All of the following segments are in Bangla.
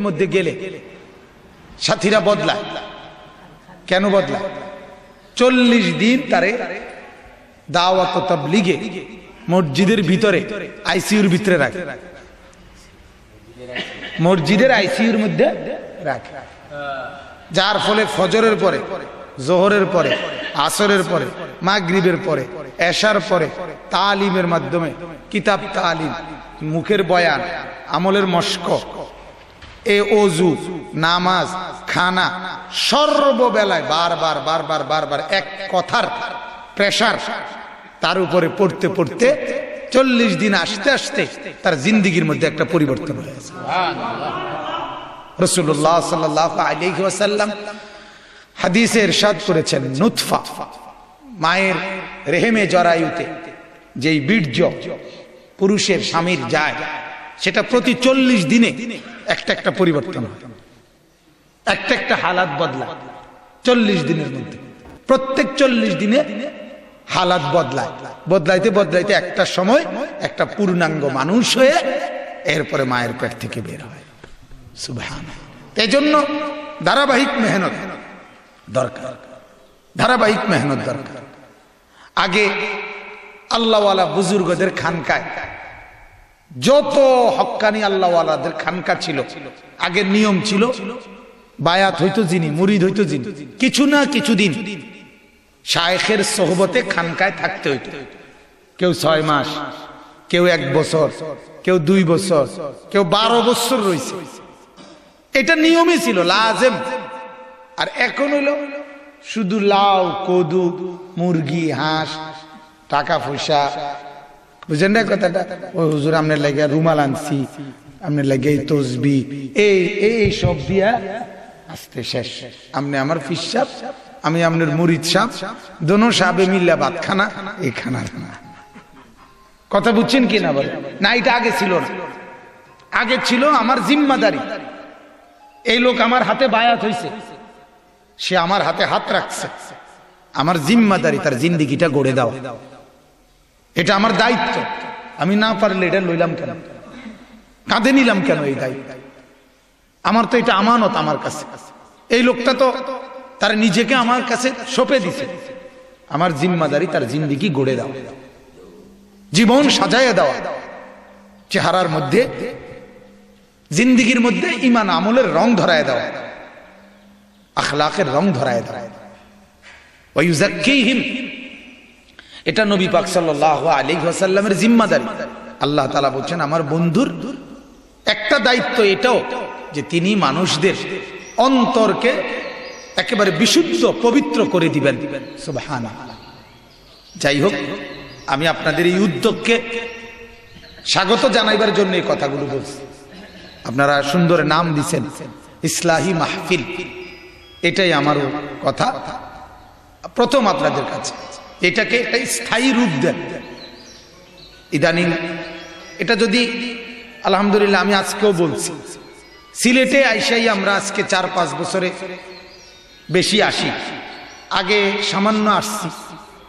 মধ্যে গেলে সাথীরা বদলায়। কেন বদলায়? চল্লিশ দিন তারে দাওয়াত তাবলীগে মসজিদের ভিতরে আইসিইউর ভিতরে রাখে। মসজিদের আইসিইউর মধ্যে রাখে। যার ফলে ফজরের পরে, জোহরের পরে, আসরের পরে, মাগরিবের পরে, এশার পরে তালিমের মাধ্যমে কিতাব তালিম, মুখের বয়ান আমলের মস্ক। এ অজু, নামাজ, খানা, সর্ববেলায় বারবার বারবার বারবার এক কথার প্রেশার তার উপরে পড়তে পড়তে চল্লিশ দিন আসতে আসতে তার জিন্দিগির মধ্যে একটা পরিবর্তন হয়েছে রসুল্লাহ সাল্লাহ আলাইহি ওয়াসাল্লাম হাদিসে ইরশাদ করেছেন নুৎফা মায়ের রেহেমে জরায়ুতে যেই বীর্য পুরুষের স্বামীর যায় সেটা প্রতি চল্লিশ দিনে একটা একটা পরিবর্তন হয়। একটা একটা হালাত বদলা চল্লিশ দিনের মধ্যে। প্রত্যেক চল্লিশ দিনে হালাত বদলায়। বদলাইতে বদলাইতে একটা সময় একটা পূর্ণাঙ্গ মানুষ হয়ে এরপরে মায়ের পেট থেকে বের হয়। জন্য ধারাবাহিক মেহনত দরকার। ধারাবাহিক মেহনত দরকার। আগে আল্লাহওয়ালা বুজুর্গদের খানকায় যত হক্কানি আল্লাহওয়ালাদের খানকা ছিল, আগের নিয়ম ছিল, বায়াত হইতো যিনি, মুরিদ হইতো যিনি, কিছু না কিছু দিন শায়েখের সোহবতে খানকায় থাকতে হইতো। কেউ ছয় মাস, কেউ এক বছর, কেউ দুই বছর, কেউ বারো বছর রয়েছে এটা নিয়মই ছিল, লাজেম। আর এখন হইল শুধু লাউ, কদু, মুরগি, হাঁস, টাকা পয়সা বুঝেন না কথাটা? ও হুজুর, আপনার লাগে রুমাল আনছি, আপনার লাগে এই তসবি, এই এই সব দিয়া শেষ। আপনি আমার আমি আপনার সাপ দোনো সাবে মিল্লা খানা এই খানা। কথা বুঝছেন কি না বলে না, এটা আগে ছিল না। আগে ছিল আমার জিম্মাদারি। এই লোক আমার হাতে বায়াত হইছে। সে আমার হাতে হাত রাখছে। আমার জিম্মাদারি তার জিন্দিগিটা গড়ে দেওয়া এটা আমার দায়িত্ব। আমি না পারলে এটা লইলাম কেন? কাঁধে নিলাম কেন এই দায়িত্ব? আমার তো এটা আমানত আমার কাছে। এই লোকটা তো তার নিজেকে আমার কাছে সঁপে দিছে। আমার জিম্মাদারি তার জিন্দিগি গড়ে দেওয়া জীবন সাজাইয়া দেওয়া চেহারার মধ্যে, জিন্দিগির মধ্যে ইমান আমলের রং ধরায় দেওয়া আখলাকের রং ধরায় দেওয়া এটা নবী পাক সাল্লাল্লাহু আলাইহি ওয়াসাল্লামের জিম্মাদারি। আল্লাহ তাআলা বলছেন, আমার বন্ধুর একটা দায়িত্ব এটাও যে তিনি মানুষদের অন্তরকে একেবারে বিশুদ্ধ, পবিত্র করে দিবেন। সুবহানাল্লাহ। যাই হোক, আমি আপনাদের এই উদ্যোগকে স্বাগত জানাইবার জন্য এই কথাগুলো বলছি। আপনারা সুন্দর নাম দিছেন, ইসলাহি মাহফিল। এটাই আমার কথা। প্রথম আপনাদের কাছে। এটাকে একটা স্থায়ী রূপ দেন। ইদানিং এটা যদি, আলহামদুলিল্লাহ আমি আজকেও বলছি, সিলেটে আইসাই আমরা আজকে চার পাঁচ বছরে বেশি আসি। আগে সামান্য আসছি,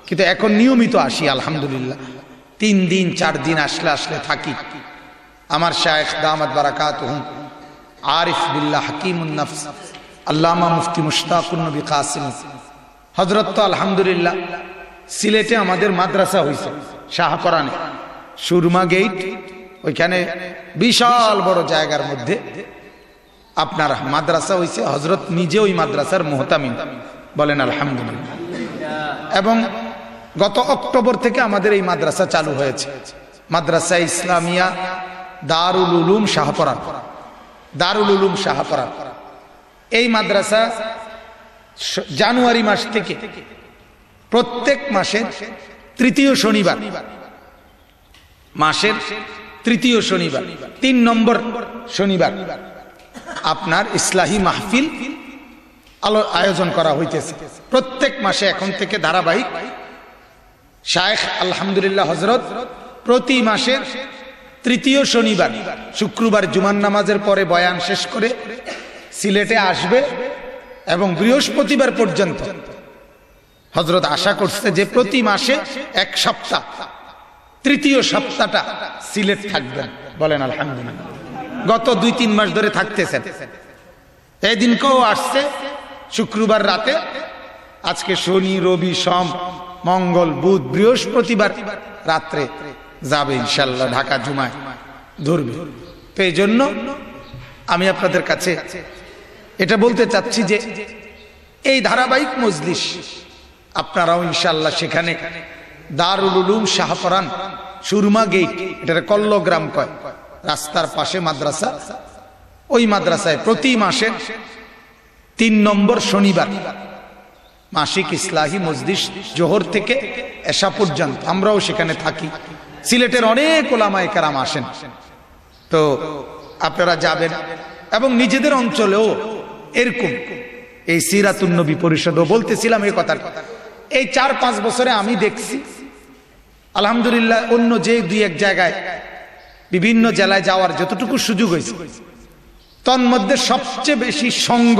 কিন্তু এখন নিয়মিত আসি, আলহামদুলিল্লাহ। তিন দিন, চার দিন আসলে আসলে থাকি। আমার শায়েখ দামাত বারাকাত হুম আরিফ বিল্লাহ হাকিমুন্নফস আল্লামা মুফতি মুশতাকুন নবী কাসিম। হজরত আলহামদুলিল্লাহ সিলেটে আমাদের মাদ্রাসা হয়েছে শাহপরানে সুরমা গেট ওইখানে বিশাল বড় জায়গার মধ্যে আপনার মাদ্রাসা হয়েছে হজরত নিজে ওই মাদ্রাসার মোহতামিন বলেন, আলহামদুলিল্লাহ। এবং গত অক্টোবর থেকে আমাদের এই মাদ্রাসা চালু হয়েছে। মাদ্রাসা ইসলামিয়া দারুল উলুম শাহপরান দারুল উলুম শাহপরান এই মাদ্রাসা জানুয়ারি মাস থেকে প্রত্যেক মাসের তৃতীয় শনিবার। মাসের তৃতীয় শনিবার, তিন নম্বর শনিবার। আপনার ইসলাহী মাহফিল আলো আয়োজন করা হইতেছে। প্রত্যেক মাসে এখন থেকে ধারাবাহিক শায়েখ আলহামদুলিল্লাহ হজরত প্রতি মাসের তৃতীয় শনিবার, শুক্রবার জুমান নামাজের পরে বয়ান শেষ করে সিলেটে আসবে এবং বৃহস্পতিবার পর্যন্ত হজরত আশা করছে যে প্রতি মাসে এক সপ্তাহ, তৃতীয় সপ্তাহটা সিলেট থাকবেন বলেন, আলহামদুলিল্লাহ। গত দুই, তিন মাস ধরে থাকতেছেন। এই দিনকেও আসছে, শুক্রবার রাতে। আজকে শনি, রবি, সোম, মঙ্গল, বুধ, বৃহস্পতিবার রাত্রে যাবে ইনশাল্লাহ ঢাকা জুমায় ধরবে। তো এই জন্য আমি আপনাদের কাছে এটা বলতে চাচ্ছি যে এই ধারাবাহিক মজলিস আপনারাও ইনশাল্লাহ সেখানে দারুল উলুম শাহপরান সুরমা গেট এটা কল্লগ্রাম কয়, রাস্তার পাশে মাদ্রাসা। ওই মাদ্রাসায় প্রতি মাসে তিন নম্বর শনিবার মাসিক ইসলাহী মসজিদ জোহর থেকে এসা পর্যন্ত, আমরাও সেখানে থাকি। সিলেটের অনেক ওলামায় কারাম আসেন। তো আপনারা যাবেন এবং নিজেদের অঞ্চলেও এরকম এই সিরাতুন্নবী পরিষদও বলতেছিলাম এই কথার। কথা এই চার পাঁচ বছরে আমি দেখছি, আলহামদুলিল্লাহ অন্য যে দুই এক জায়গায় বিভিন্ন জেলায় যাওয়ার যতটুকু সুযোগ হয়েছে তন্মধ্যে সবচেয়ে বেশি সঙ্গ,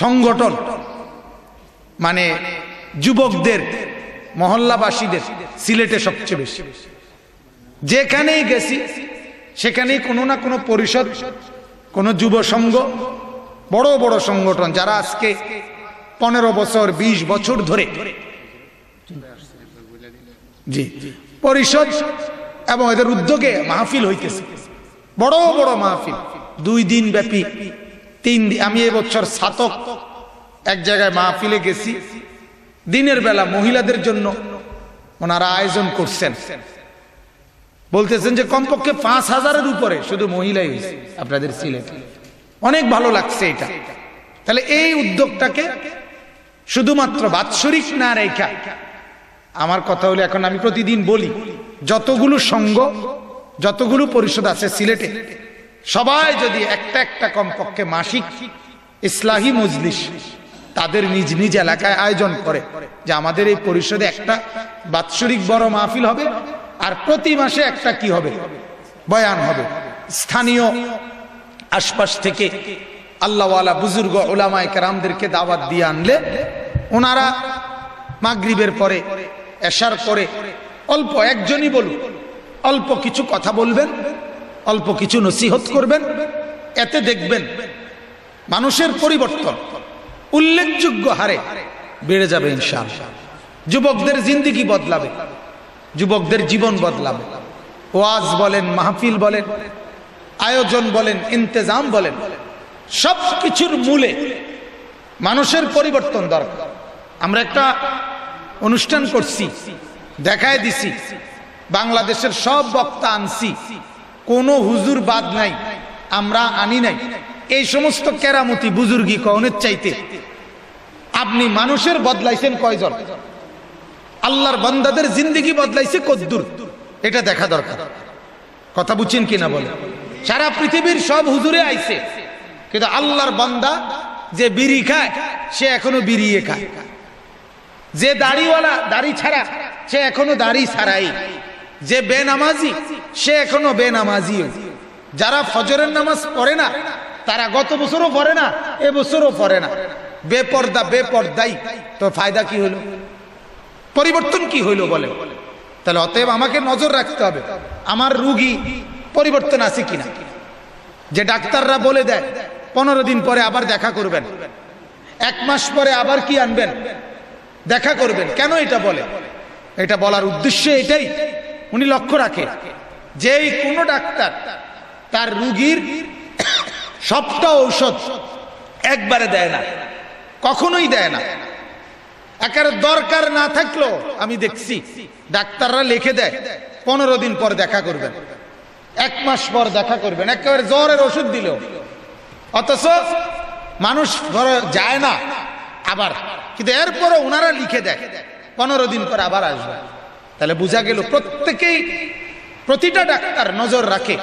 সংগঠন মানে যুবকদের, মহল্লাবাসীদের সিলেটে সবচেয়ে বেশি। যেখানেই গেছি, সেখানেই কোনো না কোনো পরিষদ, কোনো যুব সংঘ বড় বড় সংগঠন যারা আজকে পনেরো বছর ২০ বছর ধরে। জি। পরিষদ এবং এদের উদ্যোগে মাহফিল হইতেছে। বড় বড় মাহফিল। দুই দিন ব্যাপী, তিন দিন আমি এবছর সাতক এক জায়গায় মাহফিলে গেছি। দিনের বেলা মহিলাদের জন্য ওনারা আয়োজন করছেন। বলতেছেন যে কমপক্ষে পাঁচ হাজারের উপরে শুধু মহিলাই হয়েছে আপনাদের সিলেট। অনেক ভালো লাগছে এটা। তাহলে এই উদ্যোগটাকে শুধুমাত্র বাৎসরিক না রেখা। আমার কথা হলো এখন আমি প্রতিদিন বলি, যতগুলো সঙ্গ, যতগুলো পরিষদ আছে সিলেটে, সবাই যদি একটা একটা কমপক্ষে মাসিক ইসলাহী মজলিস তাদের নিজ নিজ এলাকায় আয়োজন করে, যে আমাদের এই পরিষদে একটা বাৎসরিক বড় মাহফিল হবে আর প্রতি মাসে একটা কি হবে? বয়ান হবে। স্থানীয় আশপাশ থেকে আল্লাহওয়ালা বুজুর্গ ওলামায় কেরামদেরকে দাওয়াত দিয়ে আনলে ওনারা মাগরিবের পরে, এশার পরে অল্প একজনই বলুন, অল্প কিছু কথা বলবেন, অল্প কিছু নসিহত করবেন, এতে দেখবেন মানুষের পরিবর্তন, উল্লেখযোগ্য হারে বেড়ে যাবে ইনশাআল্লাহ। যুবকদের জিন্দিগি বদলাবে, যুবকদের জীবন বদলাবে। ওয়াজ বলেন, মাহফিল বলেন, আয়োজন বলেন, ইন্তেজাম বলেন সব কিছুর মূলে মানুষের পরিবর্তন দরকার। আমরা একটা অনুষ্ঠান করছি, দেখায় দিছি, বাংলাদেশের সব বক্তা আনছি। কোনো হুজুর বাদ নাই, আমরা আনি নাই। এই সমস্ত কেরামতি বুজুর্গি কনের চাইতে। আপনি মানুষের বদলাইছেন কয়জন? আল্লাহর বন্দাদের জিন্দিগি বদলাইছে কদ্দুর। এটা দেখা দরকার। কথা বুঝছেন কিনা বলে সারা পৃথিবীর সব হুজুরে আইছে। কিন্তু আল্লাহর বান্দা যে বিড়ি খায়, সে এখনও বিড়িয়ে খায়। যে দাড়িওয়ালা, দাড়ি ছাড়া, সে এখনও দাড়ি ছাড়াই। যে বেনামাজি, সে এখনও বেনামাজি যারা ফজরের নামাজ পড়ে না, তারা গত বছরও পড়ে না, এ বছরও পড়ে না। বেপর্দা, বেপর্দাই। তো ফায়দা কি হলো? পরিবর্তন কি হইল বলে? তাহলে অতএব আমাকে নজর রাখতে হবে, আমার রুগী পরিবর্তন আছে কিনা? যে ডাক্তাররা বলে দেয়, পনেরো দিন পরে আবার দেখা করবেন। এক মাস পরে আবার কি আনবেন? দেখা করবেন। কেন এটা বলে? এটা বলার উদ্দেশ্য এটাই। উনি লক্ষ্য রাখে যে কোনো ডাক্তার তার রুগীর সবটা ঔষধ একবারে দেয় না, কখনোই দেয় না। একেবারে দরকার না থাকলেও আমি দেখছি ডাক্তাররা লিখে দেয়, পনেরো দিন পর দেখা করবেন, এক মাস পর দেখা করবেন, একেবারে জ্বরের ওষুধ দিল অথচ মানুষ যায় না আবার। কিন্তু এরপরও ওনারা লিখে দেয়, পনেরো দিন পর আবার আসবে। তাহলে বোঝা গেল প্রত্যেকেই প্রতিটা ডাক্তার নজর রাখে,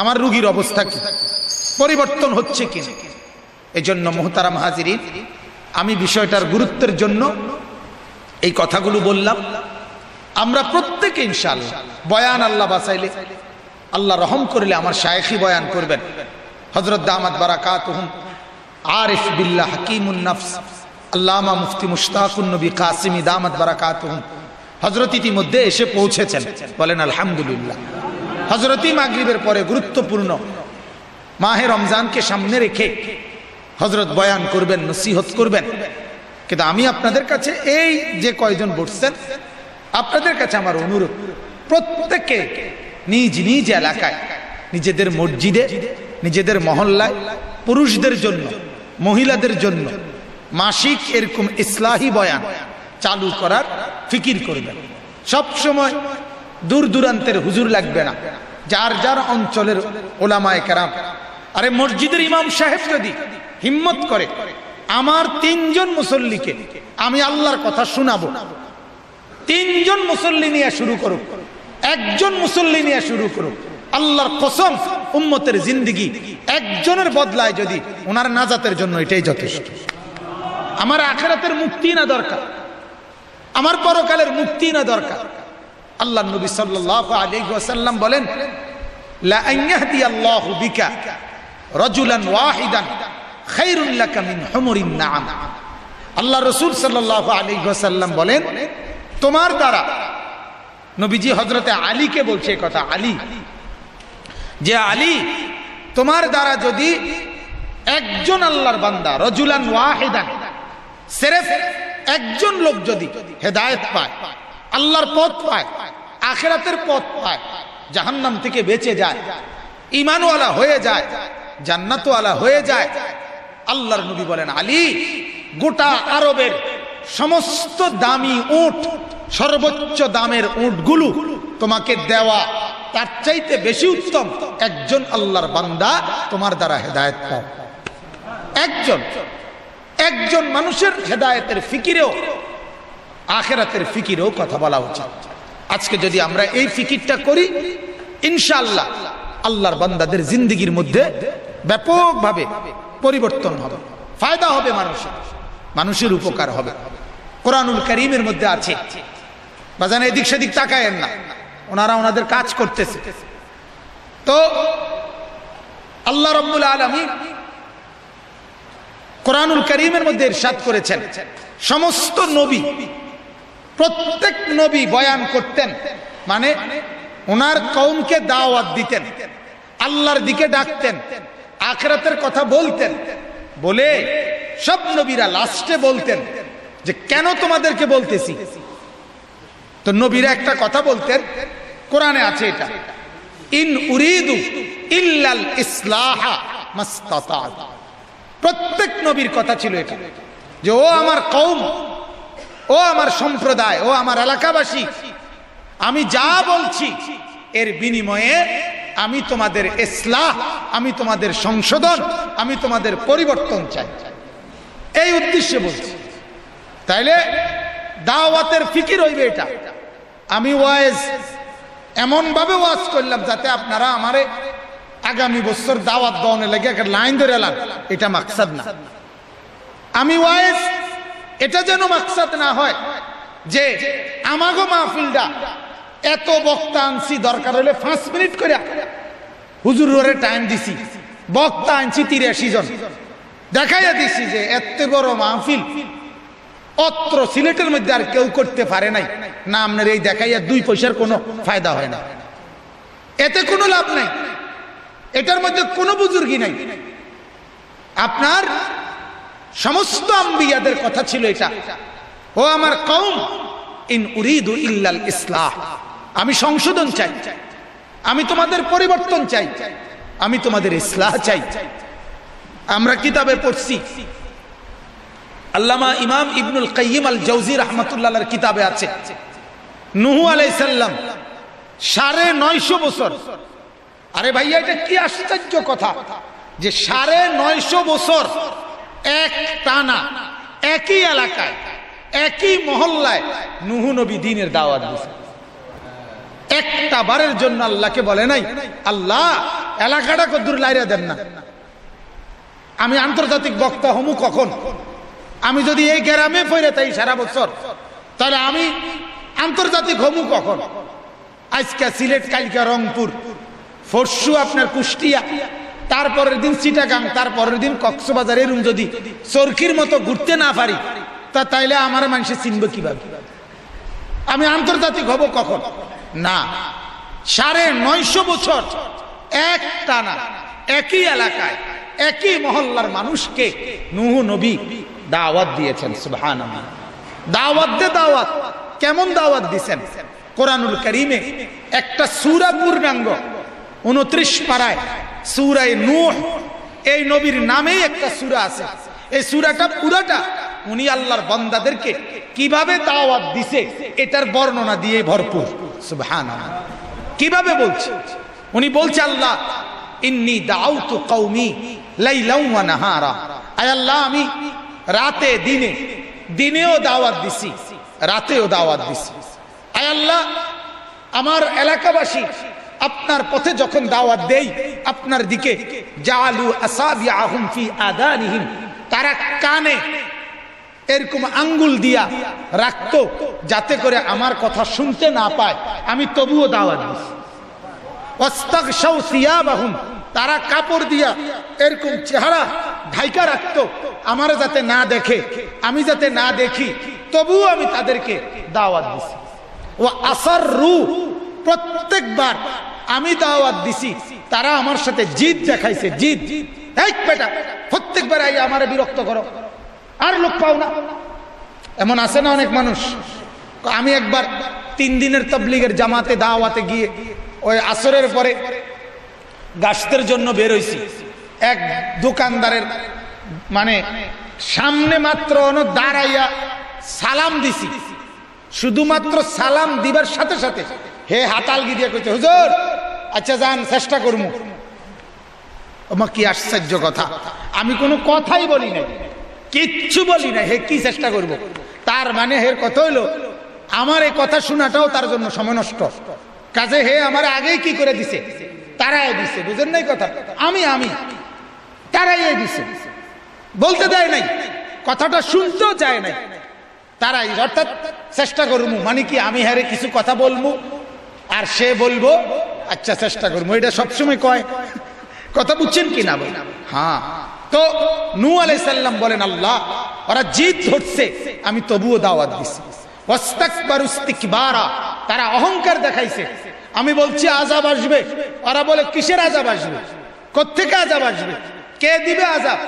আমার রুগীর অবস্থা কি, পরিবর্তন হচ্ছে কি এই জন্য মোহতারাম হাজিরি আমি বিষয়টার গুরুত্বের জন্য এই কথাগুলো বললাম। আমরা প্রত্যেকে ইনশাল্লাহ বয়ান আল্লাহ বাসাইলে আল্লাহ রহম করলে আমার শায়েখি বয়ান করবেন। হজরত দামাত বারাকাত আরিফ বিল্লাহ হাকিমুন নফস। আল্লামা মুফতি মুশতাকুন নবী কাসিমি দামাত বারাকাত হজরত ইতিমধ্যে এসে পৌঁছেছেন। বলেন, আলহামদুলিল্লাহ। হজরতি মাগরিবের পরে গুরুত্বপূর্ণ মাহে রমজানকে সামনে রেখে হজরত বয়ান করবেন, নসিহত করবেন। কিন্তু আমি আপনাদের কাছে এই যে কয়জন বসছেন, আপনাদের কাছে আমার অনুরোধ প্রত্যেকে নিজ নিজ এলাকায়, নিজেদের মসজিদে, নিজেদের মহল্লায়, পুরুষদের জন্য, মহিলাদের জন্য মাসিক এরকম ইসলাহি বয়ান চালু করার ফিকির করবেন সব সময় দূর দূরান্তের হুজুর লাগবে না। যার যার অঞ্চলের ওলামায় কেরাম। আরে মসজিদের ইমাম সাহেব যদি হিম্মত করে, আমার তিনজন মুসল্লিকে আমি আল্লাহর কথা শোনাবো। তিনজন মুসল্লি নিয়ে শুরু করুক। একজন মুসল্লি নিয়ে শুরু করুক। আল্লাহর কসম, উম্মতের জিন্দিগি। একজনের বদলায় যদি ওনার নাজাতের জন্য এটাই যথেষ্ট। আমার আখেরাতের মুক্তি না দরকার। আমার পরকালের মুক্তি না দরকার। আল্লাহ নবী সাল্লাল্লাহু আলাইহি ওয়াসাল্লাম বলেন আল্লাহু রাসূল সাল্লাল্লাহু আলাইহি ওয়াসাল্লাম বলেন, তোমার দ্বারা নবীজি হযরতে আলীকে বলছে কথা, আলী, যে আলী, তোমার দ্বারা যদি একজন আল্লাহর বান্দা, রজুলান ওয়াহিদান সেরেফ একজন লোক যদি হেদায়েত পায়, আল্লাহর পথ পায়, আখেরাতের পথ পায়, জাহান্নাম থেকে বেঁচে যায় ইমানওয়ালা হয়ে যায়, জান্নাতওয়ালা হয়ে যায়, আল্লাহর নবী বলেন, আলী, গোটা আরবের সমস্ত দামি উট, সর্বোচ্চ দামের উটগুলো তোমাকে দেওয়া, তার চাইতে বেশি উত্তম একজন আল্লাহর বান্দা তোমার দ্বারা হেদায়েত পাও। একজন। একজন মানুষের হেদায়তের ফিকিরেও, আখেরাতের ফিকিরেও কথা বলা উচিত। আজকে যদি আমরা এই ফিকিরটা করি, ইনশাআল্লাহ আল্লাহর বান্দাদের জিন্দিগির মধ্যে ব্যাপকভাবে পরিবর্তন হবে। ফায়দা হবে মানুষের মানুষের উপকার হবে। কোরআনুল করিমের মধ্যে আছে। বাজান এদিক সেদিক তাকায়েন না। ওনারা ওনাদের কাজ করতেছে। তো আল্লাহ রব্বুল আলমী কোরআনুল করিমের মধ্যে ইরশাদ করেছেন। সমস্ত নবী, প্রত্যেক নবী বয়ান করতেন। মানে ওনার কৌমকে দাওয়াত দিতেন, আল্লাহর দিকে ডাকতেন, আখরাতের কথা বলতেন, বলে সব নবীরা লাস্টে বলতেন যে, কেন তোমাদেরকে বলতেছি? তো নবীরা একটা কথা বলতেন, কোরআনে আছে এটা, ইন উরিদু ইল্লাল ইসলাহা মাস্তাতাত। প্রত্যেক নবীর কথা ছিল এটা। যে ও আমার কৌম ও আমার সম্প্রদায়, ও আমার এলাকাবাসী, আমি যা বলছি, এর বিনিময়ে আমি তোমাদের ইসলাহ, আমি তোমাদের সংশোধন, আমি তোমাদের পরিবর্তন চাই। এই উদ্দেশ্যে বলছি। তাইলে দাওয়াতের ফিকির হইবে এটা। আমি ওয়াইজ এমনভাবে ওয়াজ করলাম যাতে আপনারা আমারে আগামী বছর দাওয়াত দনে লেগে একটা লাইন ধরে এলাম। এটা মাকসাদ না। আমি ওয়াইজ এটা যেন মাকসাদ না হয় যে আমাগো মাহফিলটা এত বক্তা আনছি, দরকার হলে পাঁচ মিনিট করে হুজুর ওরে টাইম দিছি। বক্তা আনছি তিরাশি জন। দেখাইয়া দিছি যে এত বড় মাহফিল অত্র সিলেটের মধ্যে আর কেউ করতে পারে নাই। না আপনার এই দেখাইয়া দুই পয়সার কোনো ফায়দা হয় না। এতে কোনো লাভ নাই। এটার মধ্যে কোনো বুজুর্গি নাই। আপনার সমস্ত আম্বিয়াদের কথা ছিল এটা। ও আমার কৌম ইন উরিদু ইল্লাল ইসলাহ, আমি সংশোধন চাই। আমি তোমাদের পরিবর্তন চাই। আমি তোমাদের ইসলাহ চাই। আমরা কিতাবে পড়ছি, আল্লামা ইমাম ইবনুল কাইয়িম আল জৌজি রহমতুল্লাহর কিতাবে আছে। নুহু আলাইসাল্লাম সাড়ে নয়শো বছর আরে ভাইয়া, এটা কি আশ্চর্য কথা যে সাড়ে নয়শো বছর এক টানা, একই এলাকায়, একই মহল্লায় নুহু নবী দিনের দাওয়াত দিছে। একটা বারের জন্য আল্লাহকে বলে নাই, আল্লাহ, এলাকাটা কদ্দুর লাইরা দেন না। আমি আন্তর্জাতিক বক্তা হমু কখন? আমি যদি এই গ্রামে ফিরে তাই সারা বছর, তাহলে আমি আন্তর্জাতিক হমু কখন? আজকে সিলেট, কালকা রংপুর পরশু আপনার কুষ্টিয়া, তারপরের দিন চিটাগাং, তারপরের দিন কক্সবাজার এরম যদি চরকির মতো ঘুরতে না পারি, তা তাইলে আমার মানুষে চিনবে কীভাবে? আমি আন্তর্জাতিক হব কখন? না। সাড়ে নয়শো বছর এক টানা, একই এলাকায়, একই মহল্লার মানুষকে নুহু নবী দাওয়াত দিয়েছেন সুবহান দাওয়াত দে দাওয়াত, কেমন দাওয়াত দিছেন? কোরআনুল করিমে একটা সুরা পূর্ণাঙ্গ উনত্রিশ পাড়ায় সুরায় নূহ। এই নবীর নামেই একটা সুরা আছে। এই সুরাটা পুরাটা উনি আল্লাহর বন্দাদেরকে কীভাবে দাওয়াত দিছে, এটার বর্ণনা দিয়ে ভরপুর। সুবহানাল্লাহ। কীভাবে বলছে? উনি বলছে, আল্লাহ, ইন্নি কওমি লাইলাও ওয়া নাহারা। আয় আল্লাহ, আমি রাতে, দিনে, দিনেও দাওয়াত দিছি, রাতেও দাওয়াত দিছি। আয় আল্লাহ, আমার এলাকাবাসী আপনার পথে যখন দাওয়াত দেই, আপনার দিকে জালু আসাবিয়াহুম ফি আদানিহিম, তারা কানে এরকম আঙ্গুল দিয়া রাখতো যাতে করে আমার কথা শুনতে না পায়। আমি তবুও দাওয়াত দিছি। তারা কাপড় দিয়া এরকম চেহারা ঢাইকা রাখতো, আমার যাতে না দেখে, আমি যাতে না দেখি, তবুও আমি তাদেরকে দাওয়াত দিছি। ও আসার রু প্রত্যেকবার আমি দাওয়াত দিছি, তারা আমার সাথে জিদ দেখাইছে, জিদ। এই বেটা, প্রত্যেকবার আই আমারে বিরক্ত করো। আর লোক পাও না। এমন আছে না অনেক মানুষ? আমি একবার তিন দিনের তবলিগের জামাতে দাওয়াতে গিয়ে ওই আসরের পরে গাছতের জন্য বের হইছি। এক দোকানদারের মানে সামনে মাত্র দাঁড়াইয়া সালাম দিছি। শুধুমাত্র সালাম দিবার সাথে সাথে হে হাতাল গিয়ে কইতে হুজুর আচ্ছা যান, চেষ্টা করব আমার কি আশ্চর্য কথা। আমি কোনো কথাই বলি নাই। কিচ্ছু বলি না হে, কি চেষ্টা করব। তার মানে হের কথা হইল, আমার এই কথা শোনাটাও তার জন্য সময় নষ্ট কাজে হে আমার আগেই কি করে দিছে? তারাই দিছে, বুঝেন নাই কথা? আমি আমি, তারাই দিছে। বলতে দেয় নাই, কথাটা শুনতেও চায় নাই। তারাই, অর্থাৎ চেষ্টা করব মানে কি, আমি হারে কিছু কথা বলব আর সে বলব আচ্ছা চেষ্টা করব। এটা সবসময় কয়। কথা বুঝছেন কি না? হ্যাঁ। তো নু আলাইসাল্লাম বলেন, আল্লাহ, ওরা জিদ ধরছে, আমি তবুও দাওয়াত দিছি। তারা অহংকার দেখাইছে। আমি বলছি আজাব আসবে। ওরা বলে, কিসের আজাব আসবে? কোত্থেকে আজাব আসবে? কে দিবে আজাব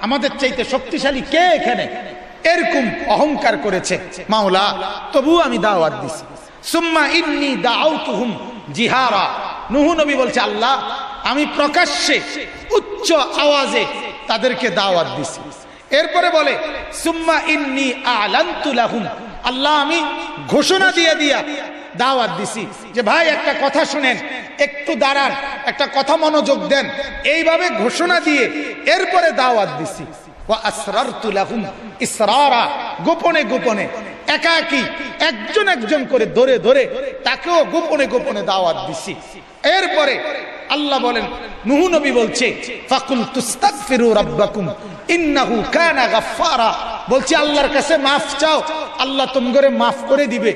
আমাদের চাইতে শক্তিশালী কে এখানে? এরকম অহংকার করেছে মাওলা তবু আমি দাওয়াত দিছি। সুম্মা ইন্নি দাউতুহুম জিহারা নুহু নবী বলছে, আল্লাহ, আমি প্রকাশ্যে উচ্চ আওয়াজে তাদেরকে দাওয়াত দিছি। এরপরে বলে, সুম্মা ইন্নি আলান্তু লাহুম। আল্লাহ, আমি ঘোষণা দিয়ে দিয়া দাওয়াত দিছি যে, ভাই, একটা কথা শুনেন, একটু দাঁড়ান, একটা কথা মনোযোগ দেন। এইভাবে ঘোষণা দিয়ে এরপরে দাওয়াত দিছি। ইসরারা। গোপনে গোপনে, একাকি, একজন একজন করে ধরে ধরে তাকেও গোপনে গোপনে দাওয়াত দিছি। এরপরে আল্লাহ বলেন, নুহু নবী বলছে, ফাকুল তুস্তাগফিরু রাব্বাকুম, ইন্নাহু কানা গাফফারা। বলছি, আল্লাহর কাছে মাফ চাও, আল্লাহ তোমগরে মাফ করে দিবে,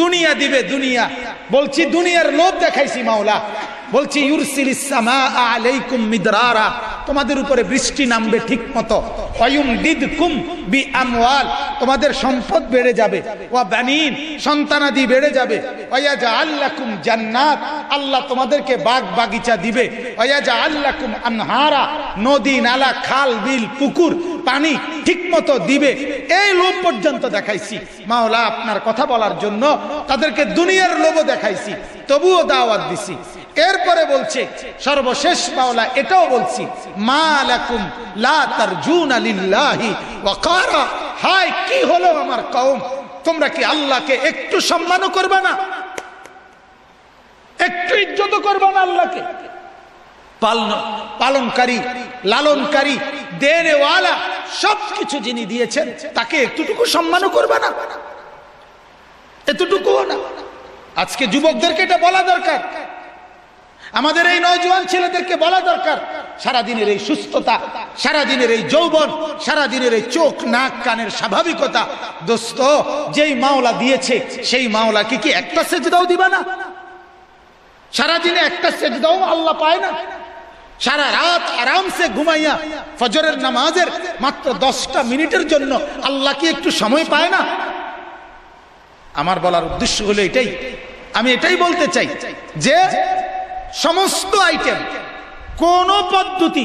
দুনিয়া দিবে দুনিয়া। বলছি, দুনিয়ার লোভ দেখাইছি মাওলা। বলছি ইউরসিলিস সামা আলাইকুম মিদরারা। তোমাদের উপরে বৃষ্টি নামবে ঠিক মতো অয়ুম দিদকুম বি আমওয়াল তোমাদের সম্পদ বেড়ে যাবে। ওয়া বানিন, সন্তানাদি বেড়ে যাবে। ওয়া জাআল্লাকুম জান্নাত। আল্লাহ তোমাদেরকে বাগ বাগিচা দিবে। নদী, নালা, খাল, বিল, পুকুর, পানি ঠিক মতো দিবে। এই লোভ পর্যন্ত দেখাইছি। মাওলা আপনার কথা বলার জন্য তাদেরকে দুনিয়ার লোভ দেখাইছি, তবুও দাওয়াত দিছি। এরপরে বলছে, সর্বশেষ মাওলা এটাও বলছি কি হলো আমার কওম? তোমরা কি আল্লাহকে একটু সম্মানও করবে না? একটু ইজ্জত করবে না আল্লাহকে? পালনকারী, লালনকারী, দেনেওয়ালা, সবকিছু যিনি দিয়েছেন, তাকে একটুটুকু সম্মানও করবে না। এতটুকুও না। আজকে যুবকদেরকে এটা বলা দরকার। আমাদের এই নজওয়ান ছেলেদেরকে বলা দরকার। সারাদিনের এই সুস্থতা, সারাদিনের এই যৌবন, সারাদিনের এই চোখ, নাক, কানের স্বাভাবিকতা। দোস্ত, যেই মাওলা দিয়েছে, সেই মাওলা কি কি একটা সেজদাও দিবা না? সারাদিনে একটা সেজদাও আল্লাহ পায় না। সারা রাত আরামসে ঘুমাইয়া ফজরের নামাজের মাত্র দশটা মিনিটের জন্য আল্লাহ কি একটু সময় পায় না? আমার বলার উদ্দেশ্য হলো এটাই। আমি এটাই বলতে চাই যে সমস্ত আইটেম কোন পদ্ধতি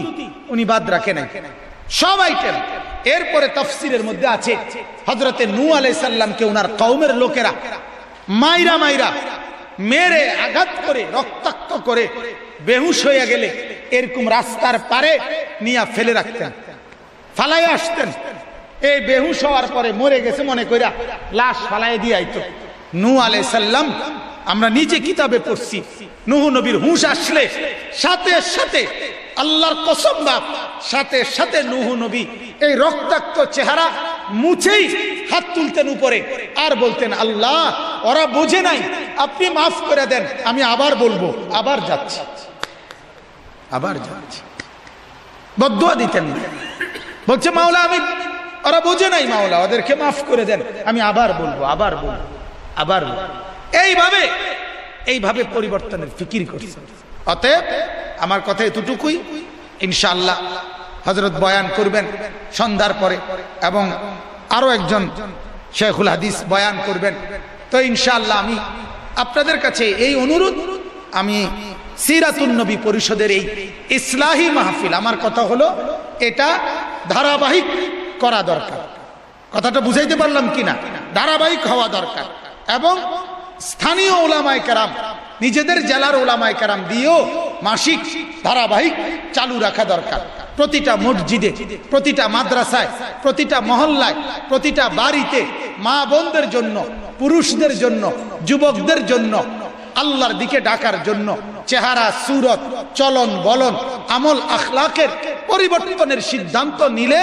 উনি বাদ রাখে নাই। সব আইটেম এরপরে তফসিরের মধ্যে আছে হজরতে নু আলাইসাল্লামকে ওনার কৌমের লোকেরা মাইরা মাইরা মেরে আঘাত করে, রক্তাক্ত করে বেহুশ হয়ে গেলে এরকম রাস্তার পারে নিয়ে ফেলে রাখতেন। ফালাই আসতেন। এই বেহুশ হওয়ার পরে মরে গেছে মনে কইরা লাশ ফালাই দিয়ে আইতো। নু আলাইসাল্লাম আমরা নিচে কিতাবে পড়ছি, নুহু নবীর হুঁশ আসলে সাথে সাথে আল্লাহর কসম সাথে সাথে নুহু নবী, এই রক্তাক্ত চেহারা মুছেই হাত তুলতেন উপরে। আর বলতেন, আল্লাহ, ওরা বোঝে নাই। আপনি মাফ করে দেন। আমি আবার বলব, আবার যাচ্ছি। আবার যাচ্ছি। বদুয়া দিতেন। বলছে, মাওলা, আমি, ওরা বোঝে নাই, মাওলা, ওদেরকে মাফ করে দেন। আমি আবার বলব আবার বলব, আবার। এইভাবে এইভাবে পরিবর্তনের ফিকির করছে। অতএব, আমার কথা এতটুকুই। ইনশাআল্লাহ হজরত বয়ান করবেন সন্ধ্যার পরে এবং আরও একজন শেখুল হাদিস বয়ান করবেন। তো ইনশাআল্লাহ আমি আপনাদের কাছে এই অনুরোধ, আমি সিরাতুন নবী পরিষদের এই ইসলাহী মাহফিল, আমার কথা হলো এটা ধারাবাহিক করা দরকার। কথাটা বুঝাইতে পারলাম কিনা? ধারাবাহিক হওয়া দরকার। এবং স্থানীয় ওলামায় কেরাম নিজেদের জেলার ওলামায় কারাম দিয়েও মাসিক, ধারাবাহিক চালু রাখা দরকার। প্রতিটা মসজিদে, প্রতিটা মাদ্রাসায়, প্রতিটা মহল্লায়, প্রতিটা বাড়িতে মা বোনদের জন্য, পুরুষদের জন্য, যুবকদের জন্য, আল্লাহর দিকে ডাকার জন্য চেহারা, সুরত, চলন, বলন আমল আখলাকের পরিবর্তনের সিদ্ধান্ত নিলে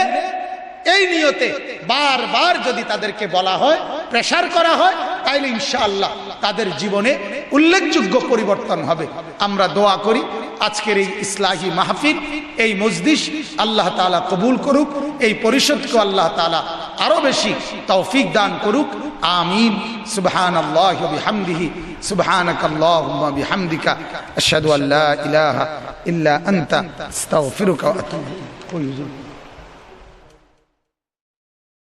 এই নিয়তে বারবার যদি তাদেরকে বলা হয় প্রেশার করা হয়, তাইলে ইনশাআল্লাহ তাদের জীবনে উল্লেখযোগ্য পরিবর্তন হবে। আমরা দোয়া করি, আজকের এই ইসলাহী মাহফিল, এই মজদিস আল্লাহ তাআলা কবুল করুক, এই পরিষদকে আল্লাহ তাআলা আরও বেশি তৌফিক দান করুক। আমিন। সুবহান আল্লাহ বিহামদিহি আল্লাহুম্মা বিহামদিকা, আশহাদু আল্লা ইলাহা ইল্লা আনতা, আস্তাগফিরুকা ওয়া আতুবু ইলাইক।